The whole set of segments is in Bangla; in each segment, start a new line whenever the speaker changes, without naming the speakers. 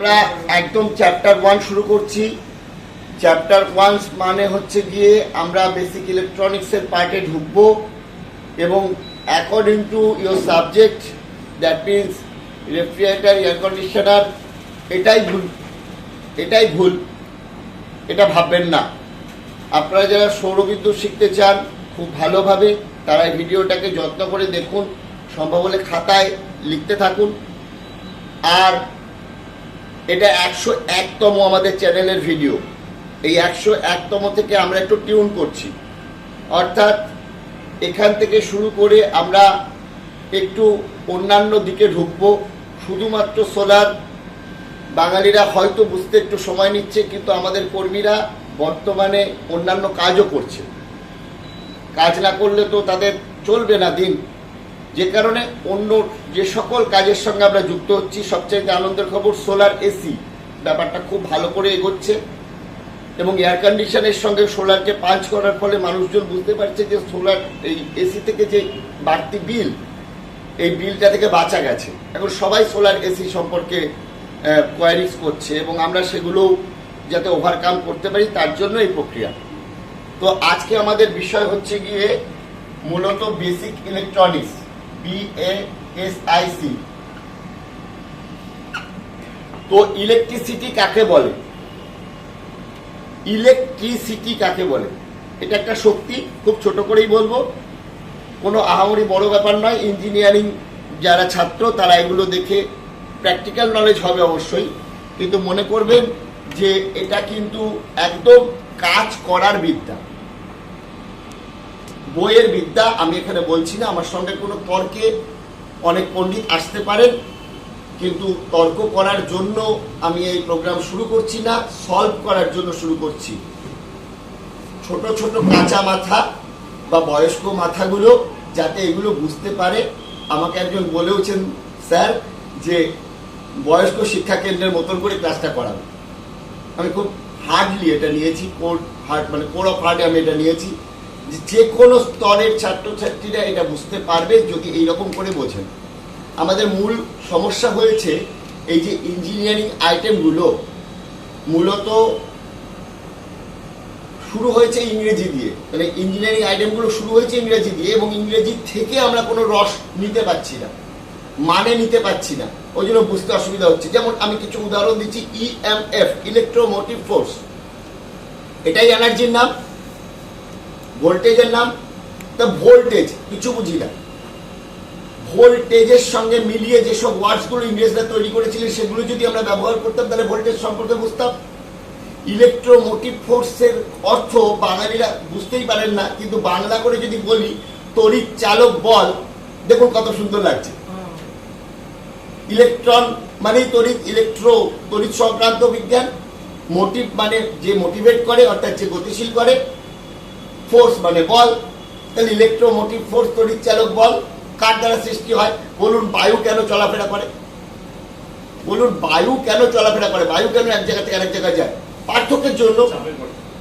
আমরা একদম চ্যাপ্টার ওয়ান শুরু করছি। চ্যাপ্টার ওয়ান মানে হচ্ছে গিয়ে আমরা বেসিক ইলেকট্রনিক্সের পার্টে ঢুকবো এবং according to your subject that means refrigerator air conditioner এটাই ভুল। এটাই ভুল। এটা ভাববেন না। আপনারা যারা সৌরবিদ্যুৎ শিখতে চান, খুব ভালোভাবে তারা ভিডিওটাকে যত্ন করে দেখুন। সম্ভব হলে খাতায় লিখতে থাকুন। আর এটা একশো একতম আমাদের চ্যানেলের ভিডিও। এই একশো একতম থেকে আমরা একটু টিউন করছি। অর্থাৎ এখান থেকে শুরু করে আমরা একটু অন্যান্য দিকে ঢুকবো। শুধুমাত্র সোলার। বাঙালিরা হয়তো বুঝতে একটু সময় নিচ্ছে, কিন্তু আমাদের কর্মীরা বর্তমানে অন্যান্য কাজও করছে। কাজ না করলে তো তাদের চলবে না দিন। যে কারণে অন্য যে সকল কাজের সঙ্গে আমরা যুক্ত হচ্ছি, সবচাইতে আনন্দের খবর সোলার এসি। ব্যাপারটা খুব ভালো করে এগোচ্ছে এবং এয়ার কন্ডিশনের সঙ্গে সোলারকে পাঞ্চ করার ফলে মানুষজন বুঝতে পারছে যে সোলার এই এসি থেকে যে বাড়তি বিল, এই বিলটা থেকে বাঁচা গেছে। এখন সবাই সোলার এসি সম্পর্কে কোয়ারিজ করছে এবং আমরা সেগুলো যাতে ওভারকাম করতে পারি, তার জন্য এই প্রক্রিয়া। তো আজকে আমাদের বিষয় হচ্ছে গিয়ে মূলত basic electronics B S I C তো ইলেকট্রিসিটি কাকে বলে? ইলেকট্রিসিটি কাকে বলে? এটা একটা শক্তি, খুব ছোট করেই বলব। কোনো আহামরি বড় ব্যাপার নয়। ইঞ্জিনিয়ারিং যারা ছাত্র, তারা এগুলো দেখে প্র্যাকটিক্যাল নলেজ হবে অবশ্যই। কিন্তু মনে করবেন যে এটা কিন্তু একদম কাজ করার বিদ্যা। বইয়ের বিদ্যা আমি এখানে বলছি না, আমার সঙ্গে কোনো তর্কে অনেক পণ্ডিত আসতে পারেন, কিন্তু তর্ক করার জন্য আমি এই প্রোগ্রাম শুরু করছি না সলভ করার জন্য শুরু করছি। ছোট ছোট কাঁচা মাথা বা বয়স্ক মাথাগুলো যাতে এগুলো বুঝতে পারে, আমাকে একজন বলেওছেন, স্যার, যে বয়স্ক শিক্ষা কেন্দ্রের মতন করে ক্লাসটা করাবে আমি খুব হার্ডলি এটা নিয়েছি কোর হার্ড মানে কোর অফ হার্ডে আমি এটা নিয়েছি। যে কোনো স্তরের ছাত্রছাত্রীরা এটা বুঝতে পারবে যদি এইরকম করে বোঝেন। আমাদের মূল সমস্যা হয়েছে এই যে ইঞ্জিনিয়ারিং আইটেমগুলো মূলত শুরু হয়েছে ইংরেজি দিয়ে। মানে ইঞ্জিনিয়ারিং আইটেমগুলো শুরু হয়েছে ইংরেজি দিয়ে এবং ইংরেজি থেকে আমরা কোনো রস নিতে পারছি না মানে নিতে পারছি না। ওই জন্য বুঝতে অসুবিধা হচ্ছে। যেমন আমি কিছু উদাহরণ দিচ্ছি ইএমএফ ইলেকট্রোমোটিভ ফোর্স এটাই এনার্জির নাম। ভোল্টেজের নাম? তা ভোল্টেজ, কিছু বুঝি না। ভোল্টেজের সঙ্গে মিলিয়ে যেসব ওয়ার্ডসগুলো ইংরেজরা তৈরি করেছিলেন, সেগুলো যদি আমরা ব্যবহার করতাম, তাহলে ভোল্টেজ সম্পর্কে বুঝতাম। ইলেকট্রোমোটিভ ফোর্সের অর্থ বাঙালিরা বুঝতেই পারেন না, কিন্তু বাংলা করে যদি বলি, তড়িৎ চালক বল, দেখুন কত সুন্দর লাগছে। ইলেকট্রন মানেই তড়িৎ, ইলেকট্রো, তড়িৎ সংক্রান্ত বিজ্ঞান। মোটিভ মানে যে মোটিভেট করে, অর্থাৎ যে গতিশীল করে। ফোর্স মানে বল। তাহলে ইলেকট্রোমোটিভ ফোর্স তড়িৎ চালক বল। কার দ্বারা সৃষ্টি হয়? বলুন, বায়ু কেন চলাফেরা করে? বলুন, বায়ু কেন চলাফেরা করে? বায়ু কেন এক জায়গা থেকে আরেক জায়গায় যায়? পার্থক্যের জন্য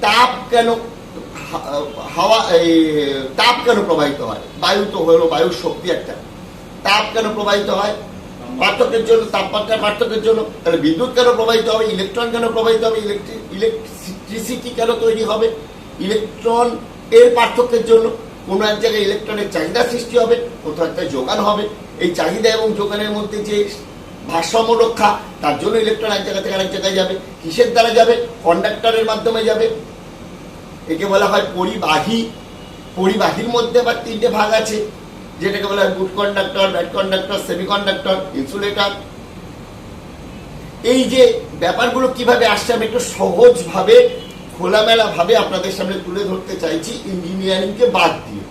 তাপ কেন হাওয়া, এই তাপ কেন প্রবাহিত হয়? বায়ু তো হলো বায়ুর শক্তি একটা। তাপ কেন প্রবাহিত হয়? পার্থক্যের জন্য তাপমাত্রার পার্থক্যের জন্য। তাহলে বিদ্যুৎ কেন প্রবাহিত হবে? ইলেকট্রন কেন প্রবাহিত হবে? ইলেকট্রিক ইলেকট্রিসিটি কেন তৈরি হবে? ইলেকট্রন এর পার্থক্যের জন্য কোনো এক জায়গায় ইলেকট্রনের চাহিদা সৃষ্টি হবে, কোথাও একটা যোগান হবে। এই চাহিদা এবং যোগানের মধ্যে যে ভারসাম্য রক্ষা, তার জন্য ইলেকট্রন এক জায়গা থেকে আরেক জায়গায় যাবে। কিসের দ্বারা যাবে? কন্ডাক্টরের মাধ্যমে যাবে। একে বলা হয় পরিবাহী। পরিবাহীর মধ্যে আবার তিনটে ভাগ আছে, যেটাকে বলা হয় good conductor bad conductor semiconductor insulator এই যে ব্যাপারগুলো কীভাবে আসছে, আমি একটু সহজভাবে খোলামেলা ভাবে আপনাদের সামনে তুলে ধরতে চাইছি ইঞ্জিনিয়ারিংকে বাদ দিয়ে।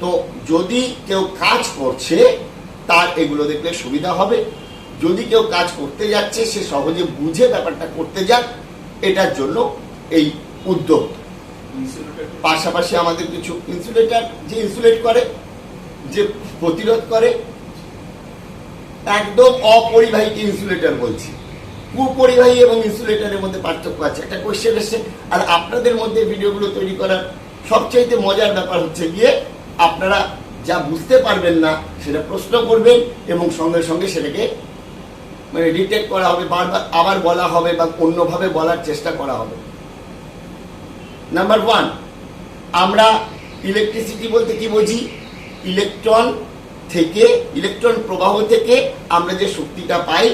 তো যদি কেউ কাজ করছে তার এগুলো দেখলে সুবিধা হবে। যদি কেউ কাজ করতে যাচ্ছে সে সহজে বুঝে ব্যাপারটা করতে যাক এটার জন্য এই উদ্যোগ। পাশাপাশি আমাদের কিছু ইনসুলেটর যে ইনসুলেট করে যে প্রতিরোধ করে একদম অপরিবাহীকে ইনসুলেটর বলছি। কুপরিবাহী এবং ইনসুলেটরের মধ্যে পার্থক্য আছে। একটা কোয়েশ্চেন এসছে, আর আপনাদের মধ্যে ভিডিওগুলো তৈরি করার সবচাইতে মজার ব্যাপার হচ্ছে গিয়ে, আপনারা যা বুঝতে পারবেন না, সেটা প্রশ্ন করবেন এবং সঙ্গে সঙ্গে সেটাকে মানে ডিটেক্ট করা হবে, বারবার আবার বলা হবে বা অন্যভাবে বলার চেষ্টা করা হবে। নাম্বার ওয়ান আমরা ইলেকট্রিসিটি বলতে কি বুঝি? ইলেকট্রন থেকে ইলেকট্রন প্রবাহ থেকে আমরা যে শক্তিটা পাই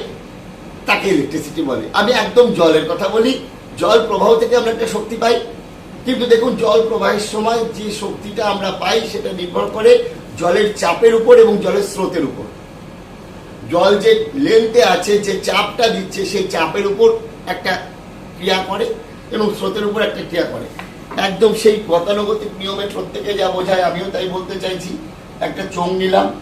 তাকে ইলেকট্রিসিটি বলে। আমি একদম জলের কথা বলি। জল প্রবাহ থেকে আমরা একটা শক্তি পাই। কিন্তু দেখুন, জল প্রবাহের সময় যে শক্তিটা আমরা পাই, সেটা নির্ভর করে জলের চাপের উপর এবং জলের স্রোতের উপর। জল যে লেন্থে আছে, যে চাপটা দিচ্ছে, সেই চাপের উপর একটা ক্রিয়া করে এবং স্রোতের উপর একটা ক্রিয়া করে। একদম সেই গতানুগতিক নিয়মে প্রত্যেকে যা বোঝায়, আমিও তাই বলতে চাইছি। একটা চোং নিলাম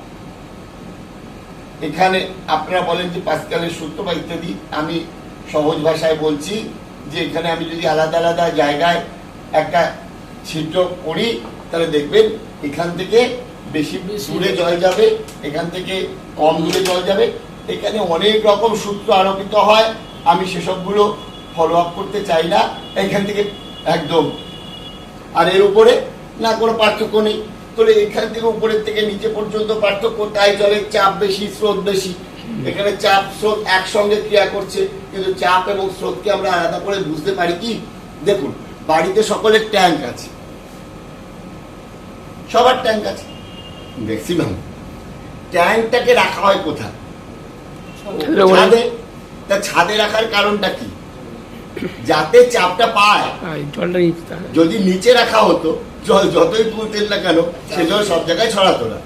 এখানে আপনারা বলেন যে পাস্কালের সূত্র বা ইত্যাদি আমি সহজ ভাষায় বলছি যে এখানে আমি যদি আলাদা আলাদা জায়গায় একটা ছিদ্র করি তাহলে দেখবেন এখান থেকে বেশি দূরে জল যাবে এখান থেকে কম দূরে জল যাবে। এখানে অনেক রকম সূত্র আরোপিত হয় আমি সেসবগুলো ফলো আপ করতে চাই না। এখান থেকে একদম। আর এর উপরে না কোনো পার্থক্য নেই। তাহলে এখান থেকে উপরের থেকে নিচে পর্যন্ত পার্থক্য তাই জলের চাপ বেশি স্রোত বেশি। এখানে চাপ স্রোত একসঙ্গে ক্রিয়া করছে কিন্তু চাপ এবং স্রোতকে আমরা আলাদা করে বুঝতে পারি কি? দেখুন বাড়িতে সকলের ট্যাঙ্ক আছে। সবার ট্যাঙ্ক আছে। ম্যাক্সিমাম ট্যাঙ্কটাকে রাখা হয় কোথায়। ছাদে। তা ছাদে রাখার কারণটা কি? যাতে চাপটা পায়।
জলটা
যদি নিচে রাখা হতো যতই তুলতেন না কেন সে জল সব জায়গায় ছড়াতো না।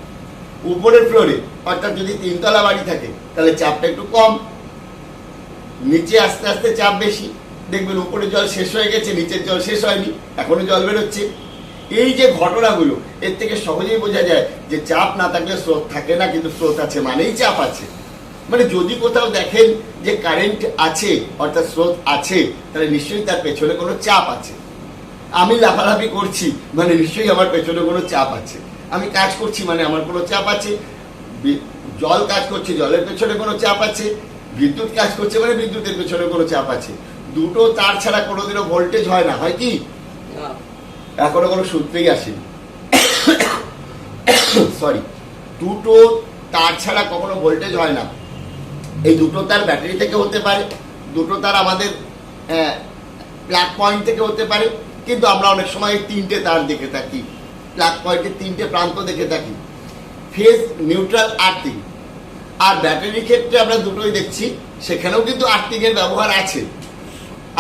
উপরের ফ্লোরে অর্থাৎ যদি তিনতলা বাড়ি থাকে, তাহলে চাপটা একটু কম। নিচে আস্তে আস্তে চাপ বেশি। দেখবেন উপরে জল শেষ হয়ে গেছে, নিচের জল শেষ হয়নি, এখনও জল বেরোচ্ছে। এই যে ঘটনাগুলো, এর থেকে সহজেই বোঝা যায় যে চাপ না থাকলে স্রোত থাকে না, কিন্তু স্রোত আছে মানেই চাপ আছে। মানে যদি কোথাও দেখেন যে কারেন্ট আছে, অর্থাৎ স্রোত আছে, তাহলে নিশ্চয়ই তার পেছনে কোনো চাপ আছে। আমি লাফালাফি করছি মানে নিশ্চয়ই আমার পেছনে কোনো চাপ আছে। আমি কাজ করছি মানে আমার কোনো চাপ আছে জল কাজ করছে জলের পেছনে কোনো চাপ আছে বিদ্যুৎ কাজ করছে মানে বিদ্যুতের পেছনে কোনো চাপ আছে। দুটো তার ছাড়া কোনোদিনও ভোল্টেজ হয় না হয় কি? এখনও কোনো সূত্রেই আসেনি। সরি দুটো তার ছাড়া কখনো ভোল্টেজ হয় না। এই দুটো তার ব্যাটারি থেকে হতে পারে দুটো তার আমাদের প্লাগ পয়েন্ট থেকে হতে পারে কিন্তু আমরা অনেক সময় তিনটে তার দেখে থাকি, প্লাগ পয়েন্টের তিনটে প্রান্ত দেখে থাকি। Phase neutral earthing. আর ব্যাটারির ক্ষেত্রে আমরা দুটোই দেখছি, সেখানেও কিন্তু আর্থিংয়ের ব্যবহার আছে।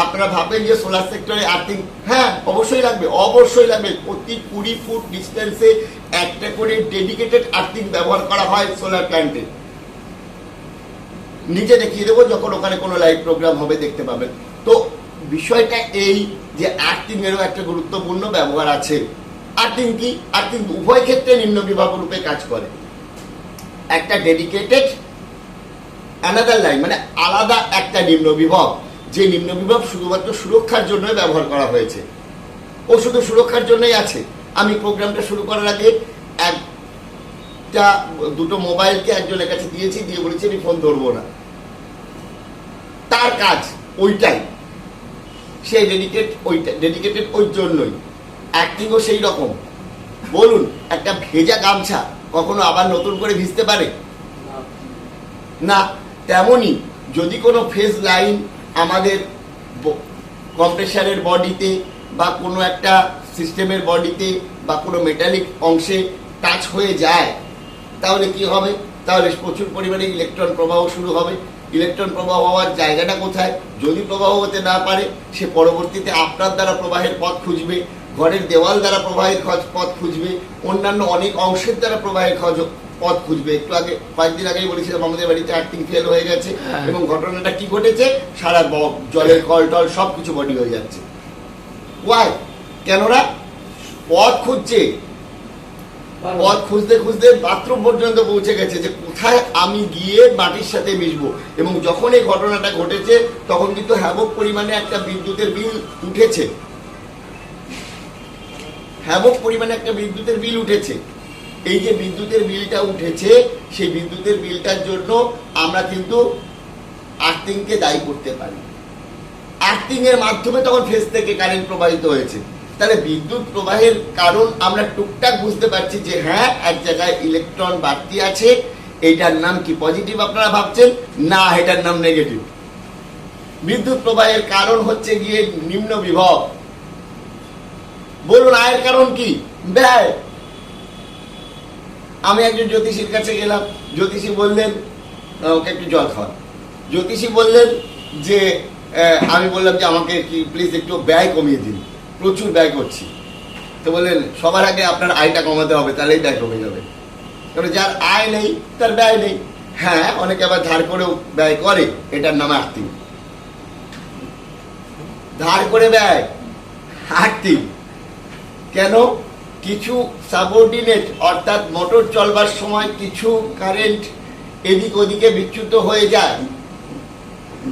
আপনারা ভাবেন যে সোলার সেক্টরে আর্থিং হ্যাঁ অবশ্যই লাগবে অবশ্যই লাগবে। প্রতি কুড়ি ফুট ডিস্টেন্সে একটা করে ডেডিকেটেড আর্থিং ব্যবহার করা হয় সোলার প্ল্যান্টে। নিজে দেখিয়ে দেবো, যখন ওখানে কোনো লাইভ প্রোগ্রাম হবে, দেখতে পাবেন। তো বিষয়টা এই যে আর্থিং এরও একটা গুরুত্বপূর্ণ ব্যবহার আছে। আর্থিং কি? আর্থিং উভয় ক্ষেত্রে নিম্ন বিভাগ রূপে কাজ করে। একটা ডেডিকেটেড অ্যানাদার লাইন মানে আলাদা একটা নিম্ন বিভব যে নিম্ন বিভব শুধুমাত্র সুরক্ষার জন্য ব্যবহার করা হয়েছে। ও শুধু সুরক্ষার জন্যই আছে। আমি প্রোগ্রামটা শুরু করার আগে একটা, দুটো মোবাইলকে একজনের কাছে দিয়েছি, দিয়ে বলেছি, আমি ফোন ধরবো না। তার কাজ, ওইটাই। সে ডেডিকেট ওইটা ডেডিকেটেড ওই জন্যই। অ্যাক্টিংও সেই রকম। বলুন, একটা ভেজা গামছা কখনো আবার নতুন করে ভিজতে পারে? না, তেমনই যদি কোনো ফেস লাইন আমাদের কম্প্রেসারের বডিতে বা কোনো একটা সিস্টেমের বডিতে বা কোনো মেটালিক অংশে টাচ হয়ে যায়, তাহলে কি হবে? তাহলে প্রচুর পরিমাণে ইলেকট্রন প্রবাহ শুরু হবে। ইলেকট্রন প্রবাহ হওয়ার জায়গাটা কোথায়? যদি প্রবাহ হতে না পারে সে পরবর্তীতে আপনার দ্বারা প্রবাহের পথ খুঁজবে ঘরের দেওয়াল দ্বারা প্রবাহের খজ- পথ খুঁজবে অন্যান্য অনেক অংশের দ্বারা প্রবাহের খজ পথ খুঁজবে। একটু আগে কয়েকদিন আগেই বলেছিলাম আমাদের বাড়িতে আর্থিং ফেল হয়ে গেছে
হ্যাঁ।
এবং ঘটনাটা কি ঘটেছে? সারা জলের কল টল সব কিছু বডি হয়ে যাচ্ছে। ওয়াই কেননা পথ খুঁজছে। পথ খুঁজতে খুঁজতে বাথরুম পর্যন্ত পৌঁছে গেছে যে কোথায় আমি গিয়ে মাটির সাথে মিশবো। এবং যখন এই ঘটনাটা ঘটেছে, তখন কিন্তু হ্যাবক পরিমাণে একটা বিদ্যুতের বিল উঠেছে। হ্যাবক পরিমাণে একটা বিদ্যুতের বিল উঠেছে। এই যে বিদ্যুতের বিলটা উঠেছে, সেই বিদ্যুতের বিলটার জন্য আমরা কিন্তু আর্থিংকে দায়ী করতে পারি। আর্থিং এর মাধ্যমে তখন ফেস থেকে কারেন্ট প্রবাহিত হয়েছে। তাহলে বিদ্যুৎ প্রবাহের কারণ আমরা টুকটাক বুঝতে পারছি যে হ্যাঁ এক জায়গায় ইলেকট্রন বাড়তি আছে। এইটার নাম কি পজিটিভ আপনারা ভাবছেন? না, এটার নাম নেগেটিভ বিদ্যুৎ প্রবাহের কারণ হচ্ছে গিয়ে নিম্ন বিভব। বলুন, আয়ের কারণ কি? ব্যয়। আমি একজন জ্যোতিষীর কাছে গেলাম। জ্যোতিষী বললেন ওকে একটু জল খাওয়ান। জ্যোতিষী বললেন যে আমি বললাম যে আমাকে কি প্লিজ একটু ব্যয় কমিয়ে দিন। প্রচুর ব্যয় করছি। তো বললেন, সবার আগে আপনার আয়টা কমাতে হবে, তাহলেই ব্যয় কমে যাবে। কারণ যার আয় নেই, তার ব্যয় নেই। হ্যাঁ অনেকে আবার ধার করেও ব্যয় করে, এটার নাম আর্থিক। ধার করে ব্যয়, আর্থিক। কেন? কিছু সাবঅর্ডিনেট অর্থাৎ মোটর চলবার সময় কিছু কারেন্ট এদিক ওদিকে বিচ্যুত হয়ে যায়।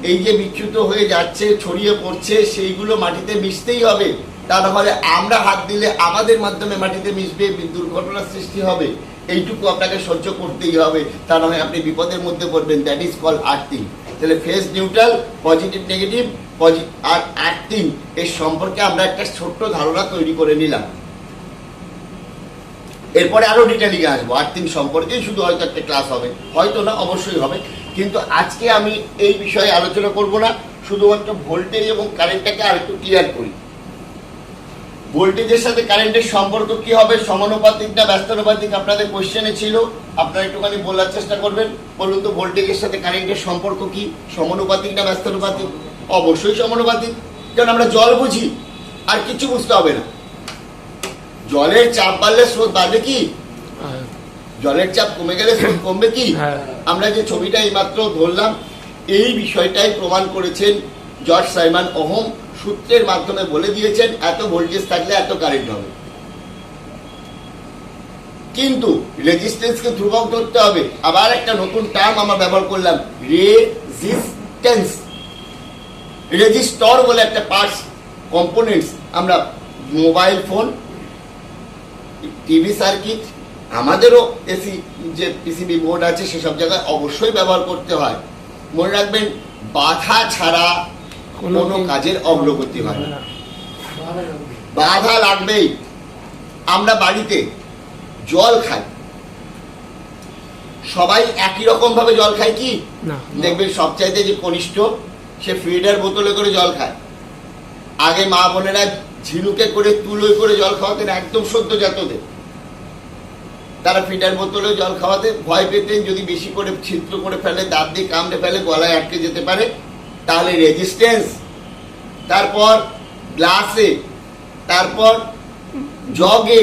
এই যে বিচ্যুত হয়ে যাচ্ছে, ছড়িয়ে পড়ছে, সেইগুলো মাটিতে মিশতেই হবে। তা নাহলে আমরা হাত দিলে আমাদের মাধ্যমে মাটিতে মিশবে দুর্ঘটনার সৃষ্টি হবে। এইটুকু আপনাকে সহ্য করতেই হবে। তা নয় আপনি বিপদের মধ্যে পড়বেন। দ্যাট ইজ কল আর্থিং তাহলে ফেস নিউট্রাল পজিটিভ নেগেটিভ আর আর্থিং এর সম্পর্কে আমরা একটা ছোট্ট ধারণা তৈরি করে নিলাম। এরপরে আরও ডিটেলিং আসব। আর্থিং সম্পর্কে শুধু হয়তো একটা ক্লাস হবে। হয়তো না, অবশ্যই হবে। কিন্তু আজকে আমি এই বিষয়ে আলোচনা করব না। শুধুমাত্র ভোল্টেজ এবং কারেন্টটাকে আর একটু ক্লিয়ার করি। ভোল্টেজের সাথে কারেন্টের সম্পর্ক কি হবে? সমানুপাতিক না ব্যস্তানুপাতিক? আপনাদের কোশ্চেনে ছিল। আপনারা একটুখানি বলার চেষ্টা করবেন। বলুন তো ভোল্টেজের সাথে কারেন্টের সম্পর্ক কি? সমানুপাতিক না ব্যস্তানুপাতিক? অবশ্যই সমানুপাতিক। কারণ আমরা জল বুঝি আর কিছু বুঝতে হবে না। জলের চাপ বাড়লে স্রোত বাড়বে কি? জলের চাপ কমে গেলে স্রোত কমবে কি?
হ্যাঁ।
আমরা যে ছবিটা এইমাত্র ধরলাম এই বিষয়টাই প্রমাণ করেছেন জর্জ সাইমান ওহম। সূত্রের মাধ্যমে বলে দিয়েছেন, এত ভোল্টেজ থাকলে এত কারেন্ট হবে। কিন্তু রেজিস্ট্যান্সকে ধ্রুবক ধরতে হবে। আবার একটা নতুন টার্ম আমরা ব্যবহার করলাম রেজিস্ট্যান্স রেজিস্টর বলে একটা পার্টস কম্পোনেন্টস আমরা মোবাইল ফোন টিভি সার্কিট আমাদেরও এসি যে পিসিবি বোর্ড আছে সেসব জায়গায় অবশ্যই ব্যবহার করতে হয়। মনে রাখবেন, বাধা ছাড়া
কোনো
কাজের অগ্রগতি হয় না। বাধা লাগবেই। আমরা বাড়িতে জল খাই। সবাই একই রকম ভাবে জল খায় কি? দেখবেন সবচাইতে যে কনিষ্ঠ সে ফিল্টার বোতলে করে জল খায়। আগে মা বোনেরা ঝিনুকে করে তুলোয় করে জল খাওয়াতেন একদম সদ্য সদ্যজাতদের তারা ফিল্টার বোতলে জল খাওয়াতে ভয় পেতেন যদি বেশি করে ছিদ্র করে ফেলে দাঁত দিয়ে কামড়ে ফেলে গলায় আটকে যেতে পারে। তাহলে রেজিস্ট্যান্স তারপর গ্লাসে তারপর জগে।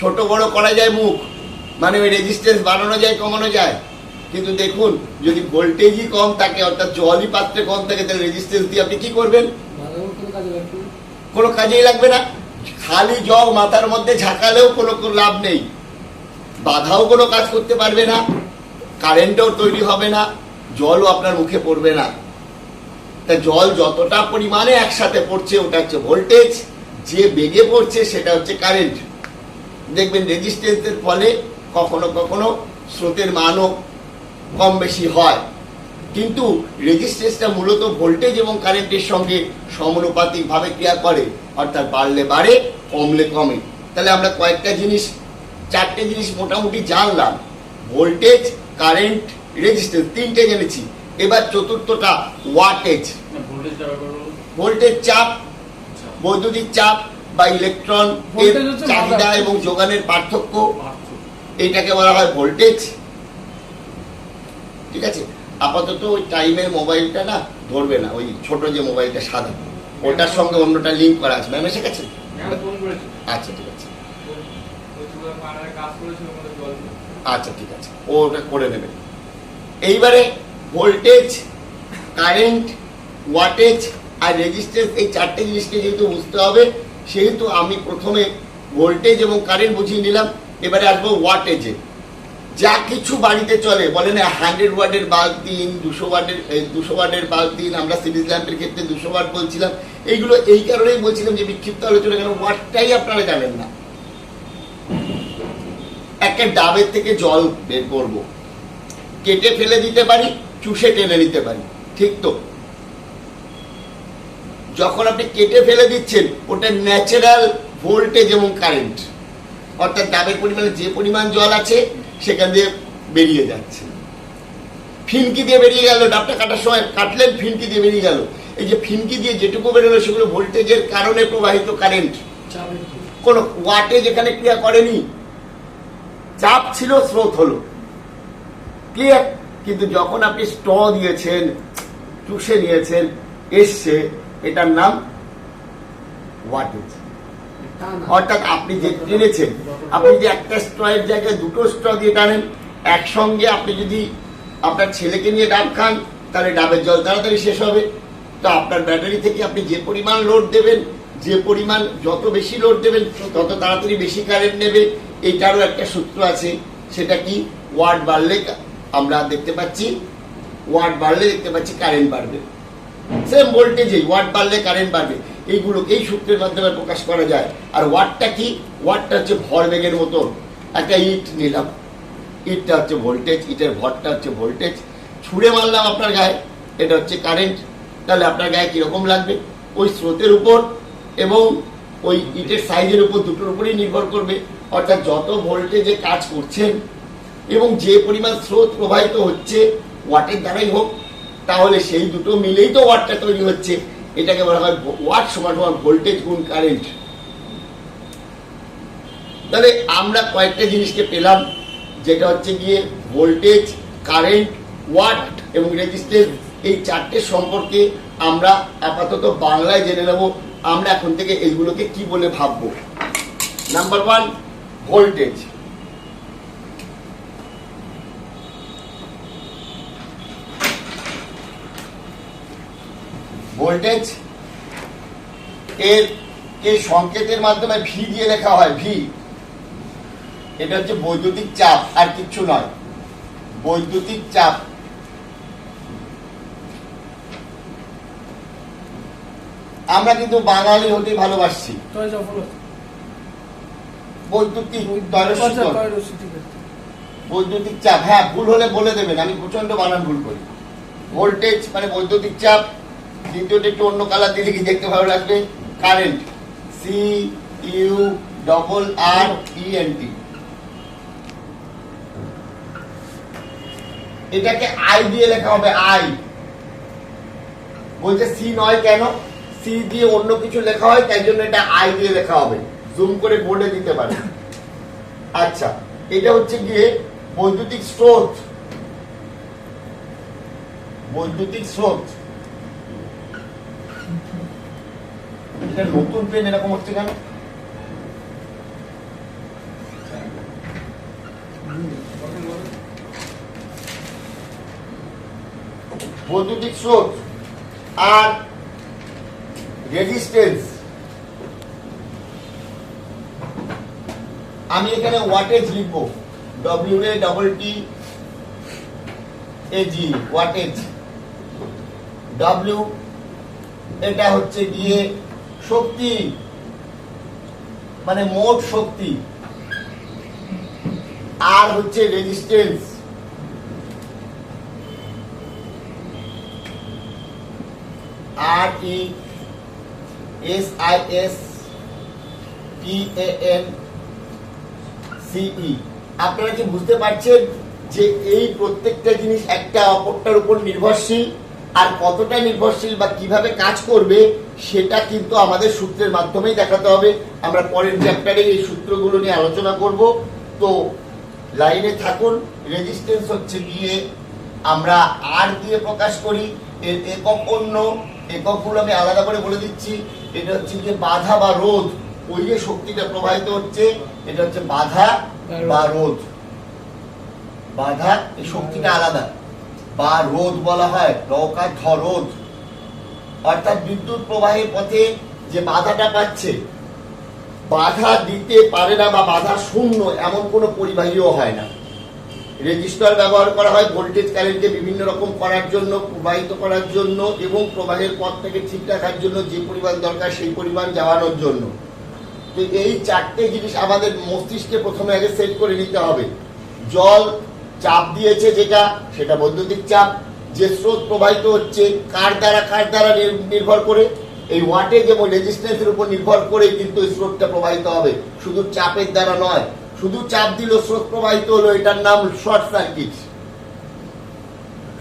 ছোট বড় করা যায় মুখ মানে ওই রেজিস্ট্যান্স বাড়ানো যায় কমানো যায়। কিন্তু দেখুন যদি ভোল্টেজই কম থাকে অর্থাৎ জলই পাত্রে কম থাকে তাহলে রেজিস্ট্যান্স দিয়ে আপনি কি করবেন? কোনো কাজেই লাগবে না। খালি জগ মাথার মধ্যে ঝাঁকালেও কোনো কোনো লাভ নেই। বাধাও কোনো কাজ করতে পারবে না। কারেন্টও তৈরি হবে না। জলও আপনার মুখে পড়বে না। তা জল যতটা পরিমাণে একসাথে পড়ছে, ওটা হচ্ছে ভোল্টেজ যে বেগে পড়ছে, সেটা হচ্ছে কারেন্ট দেখবেন রেজিস্ট্যান্সের ফলে কখনো কখনো স্রোতের মানও কম বেশি হয়। কিন্তু রেজিস্ট্যান্সটা মূলত ভোল্টেজ এবং কারেন্টের সঙ্গে সমানুপাতিকভাবে ক্রিয়া করে, অর্থাৎ বাড়লে বাড়ে, কমলে কমে। তাহলে আমরা কয়েকটা জিনিস, চারটে জিনিস মোটামুটি জানলাম। ভোল্টেজ কারেন্ট রেজিস্ট্যান্স তিনটে জেনেছি। এবার চতুর্থটা ওয়াটেজ ভোল্টেজ চাপ বৈদ্যুতিক চাপ বা ইলেকট্রন এর চাহিদা এবং যোগানের পার্থক্য। এটাকে বলা হয় ভোল্টেজ। ঠিক আছে? আপাতত ওই টাইমের মোবাইলটা না ধরবে না ওই ছোট যে মোবাইলটা সাদা। ওটার সঙ্গে অন্যটা লিঙ্ক করা আছে। ম্যাম এসে গেছে? আচ্ছা ঠিক আছে। আচ্ছা ঠিক আছে। ও ওটা করে নেবে। এইবারে ভোল্টেজ কারেন্ট ওয়াটেজ আর রেজিস্ট্যান্স এই চারটে জিনিসকে যেহেতু বুঝতে হবে, সেহেতু আমি প্রথমে ভোল্টেজ এবং কারেন্ট বুঝিয়ে নিলাম, এবারে আসব ওয়াটেজে যা কিছু বাড়িতে চলে বলেন হান্ড্রেড ওয়ার্ডের বাল্ব দিন, দুশো ওয়ার্ডের দুশো ওয়ার্ডের বাল্ব দিন, আমরা সিরিজ ল্যাম্পের ক্ষেত্রে দুশো ওয়াট বলছিলাম, এইগুলো এই কারণেই বলছিলাম যে বিক্ষিপ্ত আলোচনা কেন ওয়াটটাই আপনারা জানেন না। একটা ডাবের থেকে জল বের করব। কেটে ফেলে দিতে পারি, চুষে টেনে নিতে পারি, ঠিক তো? যখন আপনি কেটে ফেলে দিচ্ছেন, ওটা ন্যাচারাল ভোল্টেজ এবং কারেন্ট অর্থাৎ ডাবের পরিমাণে যে পরিমাণ জল আছে, সেখান দিয়ে বেরিয়ে যাচ্ছে। ফিনকি দিয়ে বেরিয়ে গেল, ডাবটা কাটার সময় কাটলেন, ফিনকি দিয়ে বেরিয়ে গেল। এই যে ফিনকি দিয়ে যেটুকু বেরোলো, সেগুলো ভোল্টেজের কারণে প্রবাহিত কারেন্ট কোনো ওয়াটে যেখানে ক্রিয়া করেনি। চাপ ছিল, স্রোত হলো। ক্লিয়ার কিন্তু যখন আপনি স্ট দিয়েছেন, চুষে নিয়েছেন, এসছে এটার নাম ওয়াটেজ অর্থাৎ আপনি যে টেনেছেন আপনি যে একটা স্ট্রয়ের জায়গায় দুটো স্ট্র দিয়ে টানেন, একসঙ্গে আপনি যদি আপনার ছেলেকে নিয়ে ডাব খান, তাহলে ডাবের জল তাড়াতাড়ি শেষ হবে। তো আপনার ব্যাটারি থেকে আপনি যে পরিমাণ লোড দেবেন, যে পরিমাণ যত বেশি লোড দেবেন, তত তাড়াতাড়ি বেশি কারেন্ট নেবে। এইটারও একটা সূত্র আছে, সেটা কি? ওয়াট বাড়লে আমরা দেখতে পাচ্ছি ওয়াট বাড়লে দেখতে পাচ্ছি কারেন্ট বাড়বে। সেম ভোল্টেজেই ওয়াট বাড়লে কারেন্ট বাড়বে। এইগুলো, এই সূত্রের মাধ্যমে প্রকাশ করা যায়। আর ওয়াটটা কি? ওয়াটটা হচ্ছে ভরবেগের মতন। একটা ইট নিলাম। ইটটা হচ্ছে ভোল্টেজ ইটের ভরটা হচ্ছে ভোল্টেজ ছুঁড়ে মারলাম আপনার গায়ে, এটা হচ্ছে কারেন্ট তাহলে আপনার গায়ে কীরকম লাগবে? ওই স্রোতের উপর এবং ওই ইটের সাইজের উপর দুটোর উপরেই নির্ভর করবে। অর্থাৎ যত ভোল্টেজে কাজ করছেন এবং যে পরিমাণ স্রোত প্রবাহিত হচ্ছে ওয়াটের দ্বারাই হোক তাহলে সেই দুটো মিলেই তো ওয়াটটা তৈরি হচ্ছে। এটাকে বলা হয় ওয়াট সমান সমান ভোল্টেজ গুণ কারেন্ট তাহলে আমরা কয়েকটা জিনিসকে পেলাম, যেটা হচ্ছে গিয়ে ভোল্টেজ কারেন্ট ওয়াট এবং রেজিস্ট্যান্স এই চারটে সম্পর্কে আমরা আপাতত বাংলায় জেনে নেব। আমরা এখন থেকে এইগুলোকে কি বলে ভাববো? নাম্বার ওয়ান ভোল্টেজ ভোল্টেজ এর এই সংকেতের মাধ্যমে ভি দিয়ে লেখা হয় ভি এটা হচ্ছে বৈদ্যুতিক চাপ আর কিচ্ছু নয়। বৈদ্যুতিক চাপ আমরা কিন্তু বাঙালি হতে ভালোবাসছি। বৈদ্যুতিক বৈদ্যুতিক চাপ হ্যাঁ ভুল হলে বলে দেবেন আমি প্রচণ্ড বানান ভুল করি। ভোল্টেজ মানে বৈদ্যুতিক চাপ দ্বিতীয়টা একটু অন্য কালার দিলে কি দেখতে ভালো লাগবে? Current C U double R E N T এটাকে আই দিয়ে লেখা হবে আই বলছে সি নয় কেন? সি দিয়ে অন্য কিছু লেখা হয়, তাই জন্য এটা আই দিয়ে লেখা হবে। জুম করে বোর্ডে দিতে পারে। আচ্ছা এটা হচ্ছে গিয়ে বৈদ্যুতিক স্রোত। বৈদ্যুতিক স্রোত। এটা নতুন পেন এরকম হচ্ছে কেন বৈদ্যুতিক স্রোত আর রেজিস্ট্যান্স আমি এখানে ওয়াটেজ লিখব? W A double T A G wattage W এটা হচ্ছে গিয়ে শক্তি। মানে মোট শক্তি। আর হচ্ছে resistance R E, S I S T A N C E আপনারা কি বুঝতে পারছেন যে এই প্রত্যেকটা জিনিস একটা অপরটার উপর নির্ভরশীল? আর কতটা নির্ভরশীল বা কীভাবে কাজ করবে সেটা কিন্তু আমাদের সূত্রের মাধ্যমেই দেখাতে হবে। আমরা পরের চ্যাপ্টারে এই সূত্রগুলো নিয়ে আলোচনা করব। তো লাইনে থাকুন রেজিস্ট্যান্স হচ্ছে গিয়ে আমরা আর দিয়ে প্রকাশ করি এর একক অন্য এককগুলো আমি আলাদা করে বলে দিচ্ছি। এটা হচ্ছে গিয়ে বাধা বা রোধ। ওই যে শক্তিটা প্রবাহিত হচ্ছে এটা হচ্ছে বাধা বা রোধ। বাধা এই শক্তিটা আলাদা। বা রোধ বলা হয় রকার ধ রোধ অর্থাৎ বিদ্যুৎ প্রবাহের পথে যে বাধাটা পাচ্ছে, বাধা দিতে পারে না বা বাধা শূন্য এমন কোনো পরিবাহীও হয় না। রেজিস্টার ব্যবহার করা হয় ভোল্টেজ কারেন্টকে বিভিন্ন রকম করার জন্য, প্রবাহিত করার জন্য এবং প্রবাহের পথটাকে ঠিক রাখার জন্য যে পরিমাণ দরকার সেই পরিমাণ যাওয়ানোর জন্য। তো এই চারটে জিনিস আমাদের মস্তিষ্কে প্রথমে আগে সেট করে নিতে হবে। জল চাপ দিয়েছে যেটা, সেটা বৈদ্যুতিক চাপ। যে স্রোত প্রবাহিত হচ্ছে, কার দ্বারা কার দ্বারা নির- নির্ভর করে? এই ওয়াটেজ এবং রেজিস্ট্যান্সের উপর নির্ভর করে কিন্তু এই স্রোতটা প্রবাহিত হবে। শুধু চাপের দ্বারা নয়, শুধু চাপ দিল স্রোত প্রবাহিত হলো, এটার নাম শর্ট সার্কিট।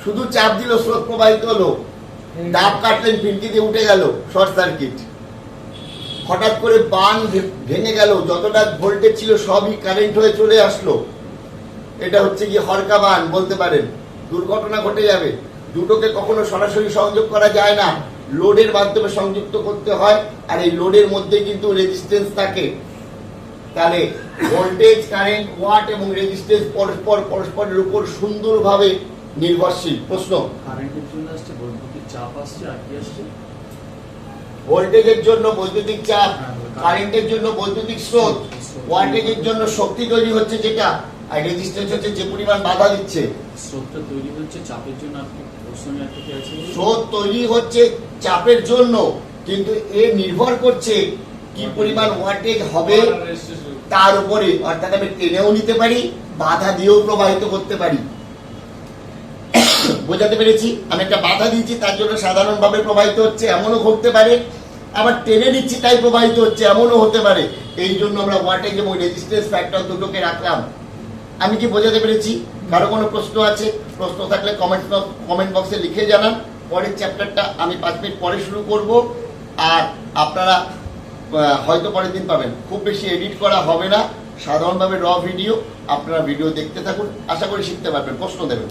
শুধু চাপ দিল স্রোত প্রবাহিত হলো, ডাব কাটলেন ফিনকি দিয়ে উঠে গেল, শর্ট সার্কিট। হঠাৎ করে বান ভেঙে গেল, যতটা ভোল্টেজ ছিল সবই কারেন্ট হয়ে চলে আসলো। এটা হচ্ছে কি হরকা বান বলতে পারেন। দুর্ঘটনা ঘটে যাবে। দুটোকে কখনো সরাসরি সংযোগ করা যায় না। লোডের মাধ্যমে সংযুক্ত করতে হয় আর এই লোডের মধ্যে কিন্তু রেজিস্ট্যান্স থাকে। তাহলে ভোল্টেজ কারেন্ট ওয়াট এবং রেজিস্ট্যান্স পরস্পর পরস্পরের উপর সুন্দরভাবে নির্ভরশীল। প্রশ্ন?
কারেন্টের জন্য আসছে বৈদ্যুতিক চাপ আসছে আর কি আসছে?
ভোল্টেজের জন্য বৈদ্যুতিক চাপ
হ্যাঁ,
কারেন্টের জন্য বৈদ্যুতিক স্রোত
স্রোত।
ওয়াটেজের জন্য শক্তি তৈরি হচ্ছে যেটা। আর রেজিস্ট্যান্স হচ্ছে যে পরিমাণ বাধা দিচ্ছে।
স্রোতটা তৈরি হচ্ছে চাপের জন্য কি প্রশ্নে আছে
স্রোত তৈরি হচ্ছে চাপের জন্য কিন্তু এ নির্ভর করছে কি পরিমাণ ওয়াটেজ হবে তার উপরে। অর্থাৎ আমি টেনেও নিতে পারি বাধা দিয়েও প্রবাহিত করতে পারি। বোঝাতে পেরেছি? আমি একটা বাধা দিয়েছি তার জন্য সাধারণভাবে প্রবাহিত হচ্ছে এমনও ঘটতে পারে। আবার টেনে নিচ্ছি তাই প্রবাহিত হচ্ছে এমনও হতে পারে। এই জন্য আমরা ওয়াটেজ এবং রেজিস্ট্যান্স ফ্যাক্টর দুটোকে রাখলাম। আমি কি বোঝাতে পেরেছি? কারও কোনো প্রশ্ন আছে? প্রশ্ন থাকলে কমেন্ট কমেন্ট বক্সে লিখে জানান। পরের চ্যাপ্টারটা আমি পাঁচ মিনিট পরে শুরু করব। আর আপনারা হয়তো পরের দিন পাবেন। খুব বেশি এডিট করা হবে না। সাধারণভাবে র ভিডিও আপনারা ভিডিও দেখতে থাকুন। আশা করি শিখতে পারবেন। প্রশ্ন দেবেন।